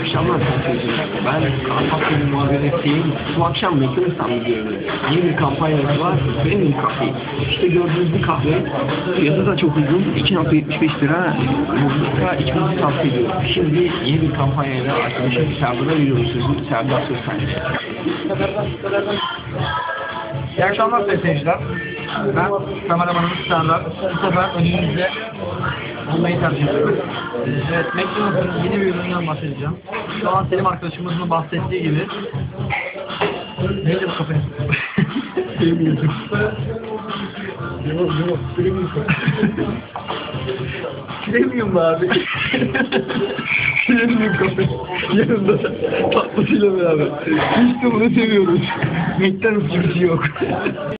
akşamlar satıyorsunuz. Ben Karpatlı'nın muhabiretiyim. Bu akşam McDonald's'tan gidiyorum. Yeni bir kampanyası var. Benim kahve. İşte gördüğünüz bir kahve. Fiyatı da çok uygun. 2.75 lira. Mutlaka içmenizi tavsiye ediyorum. Şimdi yeni bir kampanyayla arkadaşım Serdar'a veriyorum sözü. Serdar söz sende. İyi akşamlar seyirciler. Ben kameramanımız Serdar. Bu sefer önünüzde olmayı tercih ediyorum. Evet, McDonald's'ın yeni bir ürününden bahsedeceğim. Şu an Selim arkadaşımızın bahsettiği gibi Neydi bu kafayı? Sevmiyorum. Premium abi? Premium kafe. Yanında tatlısıyla beraber. İşte bunu seviyoruz. McDonald's gibi şey yok.